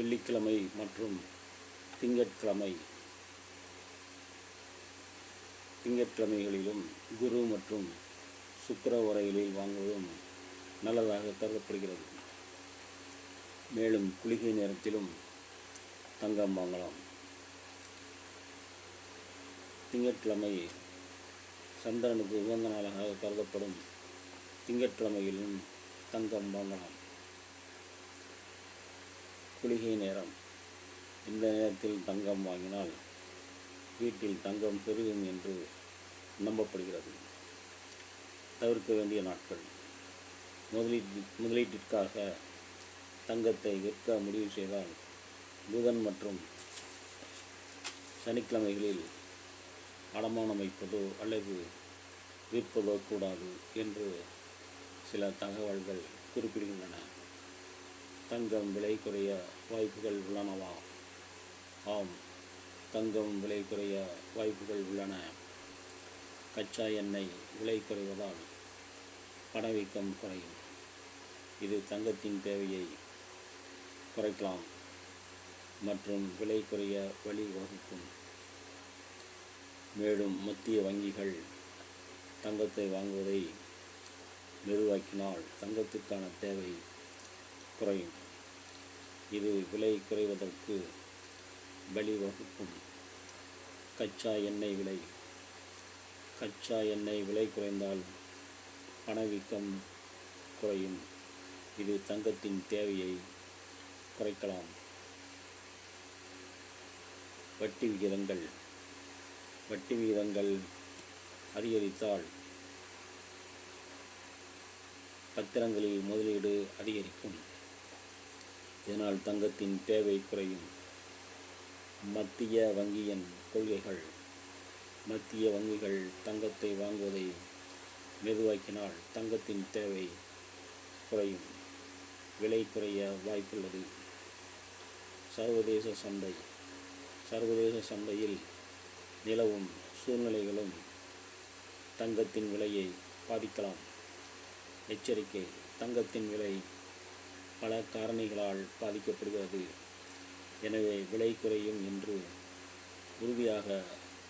வெள்ளிக்கிழமை மற்றும் திங்கட்கிழமை. திங்கட்கிழமைகளிலும் குரு மற்றும் சுக்கர உரைகளில் வாங்குவதும் நல்லதாக கருதப்படுகிறது. மேலும் குளிகை நேரத்திலும் தங்கம் வாங்கலாம். திங்கட்கிழமை சந்திரனுக்கு உகந்த நாளாக கருதப்படும் திங்கட்கிழமையிலும் தங்கம் வாங்கலாம். குளிகை நேரம். இந்த நேரத்தில் தங்கம் வாங்கினால் வீட்டில் தங்கம் பெருகும் என்று நம்பப்படுகிறது. தவிர்க்க வேண்டிய நாட்கள். முதலீட்டு முதலீட்டிற்காக தங்கத்தை விற்க முடிவு செய்தால் புதன் மற்றும் சனிக்கிழமைகளில் அடமானம் வைப்பதோ அல்லது விற்பதோ கூடாது என்று சில தகவல்கள் குறிப்பிடுகின்றன. தங்கம் விலை குறைய வாய்ப்புகள் உள்ளனவா? ஆம் தங்கம் விலை குறைய வாய்ப்புகள் உள்ளன. கச்சா எண்ணெய் விலை குறைவதால் பணவீக்கம் குறையும். இது தங்கத்தின் தேவையை குறைக்கலாம் மற்றும் விலை குறைய வழிவகுக்கும் மேலும் மத்திய வங்கிகள் தங்கத்தை வாங்குவதை நிர்வாக்கினால் தங்கத்துக்கான தேவை குறையும். இது விலை குறைவதற்கு வழிவகுக்கும் கச்சா எண்ணெய் விலை. கச்சா எண்ணெய் விலை குறைந்தால் பணவீக்கம் குறையும். இது தங்கத்தின் தேவையை குறைக்கலாம். வட்டி விகிதங்கள். வட்டி விகிதங்கள் அதிகரித்தால் பத்திரங்களில் முதலீடு அதிகரிக்கும். இதனால் தங்கத்தின் தேவை குறையும். மத்திய வங்கியின் கொள்கைகள். மத்திய வங்கிகள் தங்கத்தை வாங்குவதை மெதுவாக்கினால் தங்கத்தின் தேவை குறையும். விலை குறைய வாய்ப்புள்ளது. சர்வதேச சந்தை. சர்வதேச சந்தையில் நிலவும் சூழ்நிலைகளும் தங்கத்தின் விலையை பாதிக்கலாம். எச்சரிக்கை தங்கத்தின் விலை பல காரணிகளால் பாதிக்கப்படுகிறது. எனவே விலை குறையும் என்று உறுதியாக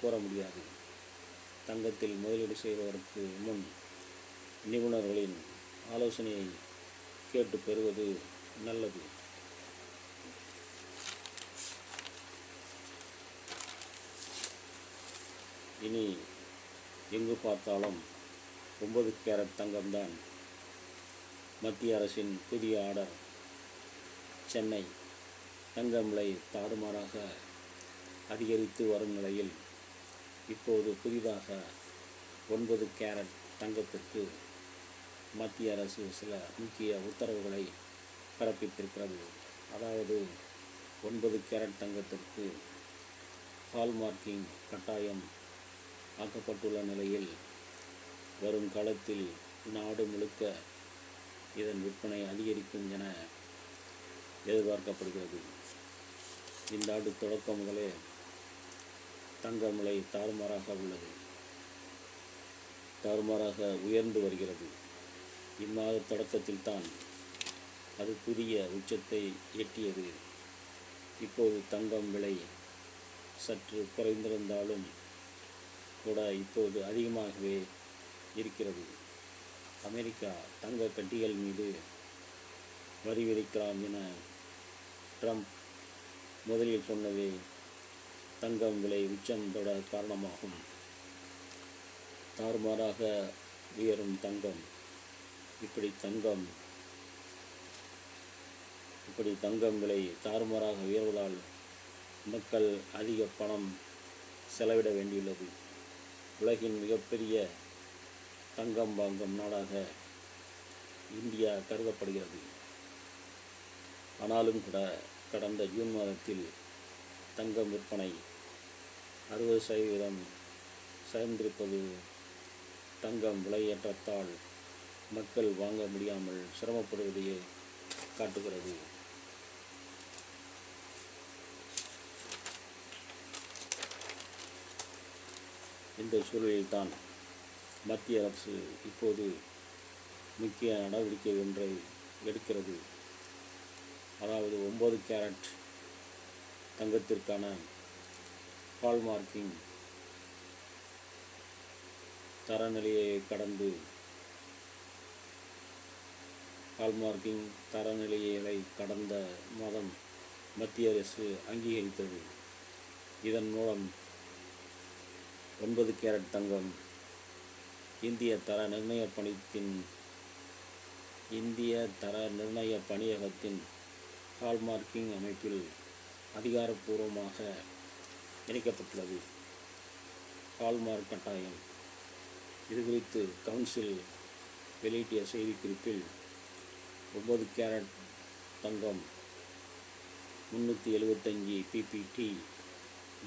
கூற முடியாது. தங்கத்தில் முதலீடு செய்வதற்கு முன் நிபுணர்களின் ஆலோசனையை கேட்டு பெறுவது நல்லது. இனி எங்கு பார்த்தாலும் ஒன்பது கேரட் தங்கம்தான் மத்திய அரசின் புதிய ஆர்டர் சென்னை தங்கம் விலை தாறுமாறாக அதிகரித்து வரும் நிலையில் இப்போது புதிதாக ஒன்பது கேரட் தங்கத்திற்கு மத்திய அரசு சில முக்கிய உத்தரவுகளை பிறப்பித்திருக்கிறது. அதாவது ஒன்பது கேரட் தங்கத்திற்கு ஹால்மார்க்கிங் கட்டாயம் ஆக்கப்பட்டுள்ள நிலையில் வரும் காலத்தில் நாடு முழுக்க இதன் விற்பனை அதிகரிக்கும் என எதிர்பார்க்கப்படுகிறது. இந்த ஆண்டு தொடக்கம் முதலே தங்கம் விலை தாறுமாறாக உள்ளது. தாறுமாறாக உயர்ந்து வருகிறது. இம்மாத தொடக்கத்தில் தான் அது புதிய உச்சத்தை எட்டியது. இப்போது தங்கம் விலை சற்று குறைந்திருந்தாலும் கூட இப்போது அதிகமாகவே இருக்கிறது. அமெரிக்கா தங்க கட்டிகள் மீது வரி விதிக்கலாம் என ட்ரம்ப் முதலில் சொன்னதே தங்கம் விலை உச்சம் தொட காரணமாகும். தாறுமாறாக உயரும் தங்கம். இப்படி தங்கம் இப்படி தங்கம் விலை தாறுமாறாக உயர்வதால் மக்கள் அதிக பணம் செலவிட வேண்டியுள்ளது. உலகின் மிகப்பெரிய தங்கம் வாங்கும் நாடாக இந்தியா கருதப்படுகிறது. ஆனாலும் கூட கடந்த ஜூன் மாதத்தில் தங்கம் விற்பனை அறுபது சதவீதம் சரிந்திருப்பது தங்கம் விலையேற்றத்தால் மக்கள் வாங்க முடியாமல் சிரமப்படுவதையே காட்டுகிறது. இந்த சூழலில்தான் மத்திய அரசு இப்போது முக்கிய நடவடிக்கை ஒன்றை எடுக்கிறது. அதாவது ஒம்பது கேரட் தங்கத்திற்கான ஹால்மார்க்கிங் தரநிலையை கடந்து ஹால்மார்க்கிங் தரநிலைகளை கடந்த மாதம் மத்திய அரசு அங்கீகரித்தது. இதன் மூலம் ஒன்பது கேரட் தங்கம் இந்திய தர நிர்ணய பணியத்தின் இந்திய தர நிர்ணய பணியகத்தின் ஹால்மார்க்கிங் அமைப்பில் அதிகாரப்பூர்வமாக இணைக்கப்பட்டுள்ளது. ஹால்மார்க் கட்டாயம். இது குறித்து கவுன்சில் வெளியிட்டிய செய்திக்குறிப்பில் ஒன்பது கேரட் தங்கம் முந்நூற்றி எழுபத்தஞ்சி பிபிடி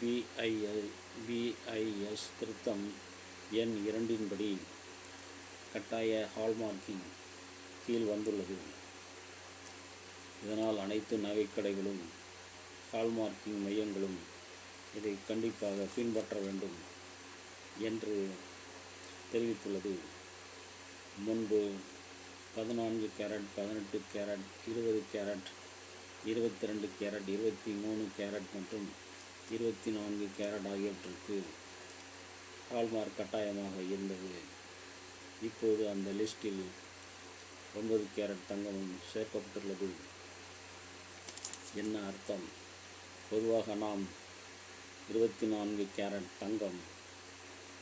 பிஐஎல் பிஐஎஸ் திருத்தம் எண் இரண்டின்படி கட்டாய ஹால்மார்க்கிங் கீழ் வந்துள்ளது. இதனால் அனைத்து நகைக்கடைகளும் ஹால்மார்க்கிங் மையங்களும் இதை கண்டிப்பாக பின்பற்ற வேண்டும் என்று தெரிவித்துள்ளது. முன்பு பதினான்கு கேரட் பதினெட்டு கேரட் இருபது கேரட் இருபத்தி ரெண்டு கேரட் இருபத்தி மூணு கேரட் மற்றும் இருபத்தி நான்கு கேரட் ஆகியவற்றுக்கு ஹால்மார்க் கட்டாயமாக இருந்தது. இப்போது அந்த லிஸ்டில் ஒன்பது கேரட் தங்கமும் சேர்க்கப்பட்டுள்ளது. என்ன அர்த்தம்? பொதுவாக நாம் இருபத்தி நான்கு கேரட் தங்கம்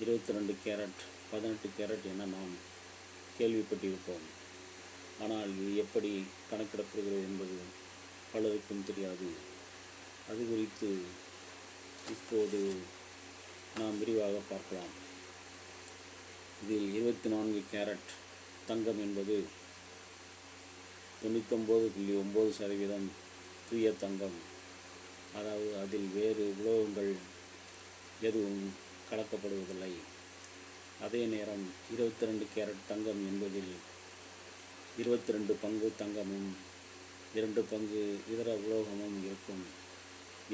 இருபத்தி ரெண்டு கேரட் பதினெட்டு கேரட் என நாம் கேள்விப்பட்டிருப்போம். ஆனால் இது எப்படி கணக்கிடப்படுகிறது என்பது பலருக்கும் தெரியாது. அது குறித்து இப்போது நாம் விரிவாக பார்க்கலாம். இதில் இருபத்தி நான்கு கேரட் தங்கம் என்பது தொண்ணூத்தொம்பது புள்ளி ஒம்பது சதவீதம் தூய தங்கம். அதாவது அதில் வேறு உலோகங்கள் எதுவும் கலக்கப்படுவதில்லை. அதே நேரம் இருபத்தி ரெண்டு கேரட் தங்கம் என்பதில் இருபத்தி ரெண்டு பங்கு தங்கமும் இரண்டு பங்கு இதர உலோகமும் இருக்கும்.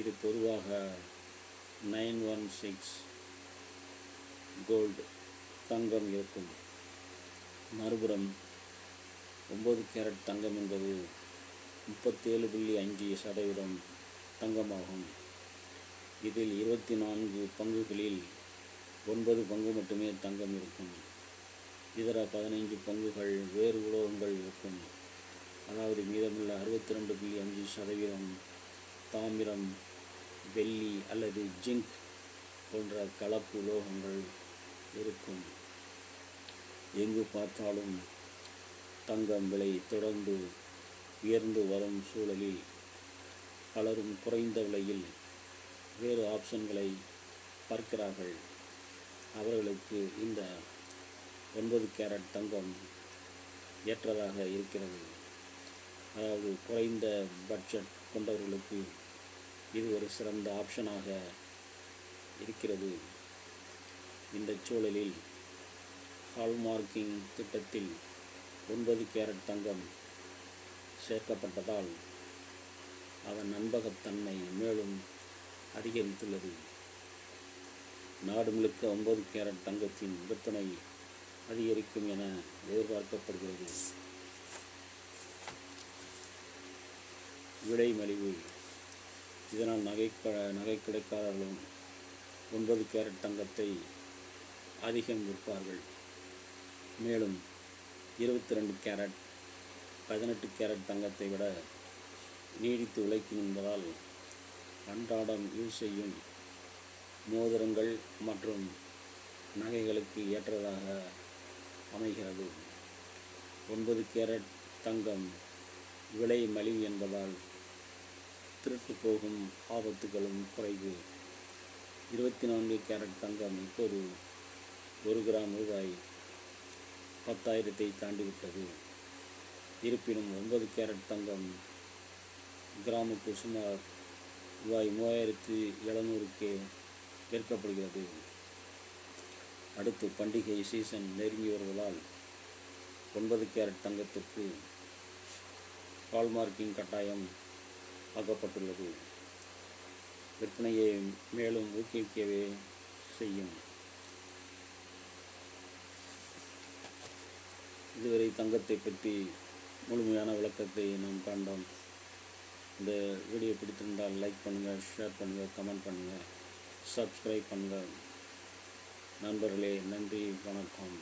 இது பொதுவாக நைன் ஒன் சிக்ஸ் கோல்டு தங்கம் இருக்கும். மறுபுறம் ஒம்பது கேரட் தங்கம் என்பது முப்பத்தேழு புள்ளி அஞ்சு சதவீதம் தங்கமாகும். இதில் இருபத்தி நான்கு பங்குகளில் ஒன்பது பங்கு மட்டுமே தங்கம் இருக்கும். இதர பதினைஞ்சு பங்குகள் வேறு உலோகங்கள் இருக்கும். அதாவது மீதமுள்ள அறுபத்தி ரெண்டு புள்ளி அஞ்சு சதவீதம் தாமிரம் வெள்ளி அல்லது ஜிங்க் போன்ற கலப்பு உலோகங்கள் இருக்கும். எங்கு பார்த்தாலும் தங்கம் விலை தொடர்ந்து உயர்ந்து வரும் சூழலில் பலரும் குறைந்த விலையில் வேறு ஆப்ஷன்களை பார்க்கிறார்கள். அவர்களுக்கு இந்த ஒன்பது கேரட் தங்கம் ஏற்றதாக இருக்கிறது. அதாவது குறைந்த பட்ஜெட் கொண்டவர்களுக்கு இது ஒரு சிறந்த ஆப்ஷனாக இருக்கிறது. இந்த சூழலில் ஹால்மார்க்கிங் திட்டத்தில் ஒன்பது கேரட் தங்கம் சேர்க்கப்பட்டதால் அதன் நண்பகத்தன்மை மேலும் அதிகரித்துள்ளது. நாடு முழுக்க ஒன்பது கேரட் தங்கத்தின் விற்பனை அதிகரிக்கும் என எதிர்பார்க்கப்படுகிறது. விலை மலிவு. இதனால் நகை நகை கிடைக்காதவர்களும் ஒன்பது கேரட் தங்கத்தை அதிகம் விற்பார்கள். மேலும் இருபத்தி ரெண்டு கேரட் பதினெட்டு கேரட் தங்கத்தை விட நீடித்து உழைக்கும் என்பதால் அன்றாடம் யூஸ் செய்யும் மோதிரங்கள் மற்றும் நகைகளுக்கு ஏற்றதாக அமைகிறது. ஒன்பது கேரட் தங்கம் விலை மலிவு என்பதால் திருட்டு போகும் ஆபத்துகளும் குறைவு. இருபத்தி நான்கு கேரட் தங்கம் இப்போது ஒரு கிராம் ரூபாய் பத்தாயிரத்தை தாண்டிவிட்டது. இருப்பினும் ஒன்பது கேரட் தங்கம் கிராமுக்கு சுமார் ரூபாய் மூவாயிரத்து எழுநூறுக்கே விற்கப்படுகிறது. அடுத்து பண்டிகை சீசன் நெருங்கி வருவதால் ஒன்பது கேரட் தங்கத்திற்கு ஹால்மார்க்கிங் கட்டாயம் ஆக்கப்பட்டுள்ளது. விற்பனையை மேலும் ஊக்குவிக்கவே செய்யும். இதுவரை தங்கத்தை பற்றி முழுமையான விளக்கத்தை நாம் காண்டோம். இந்த வீடியோ பிடித்திருந்தால் லைக் பண்ணுங்கள் ஷேர் பண்ணுங்கள் கமெண்ட் பண்ணுங்கள் சப்ஸ்கிரைப் பண்ணுங்கள் நண்பர்களே நன்றி வணக்கம்.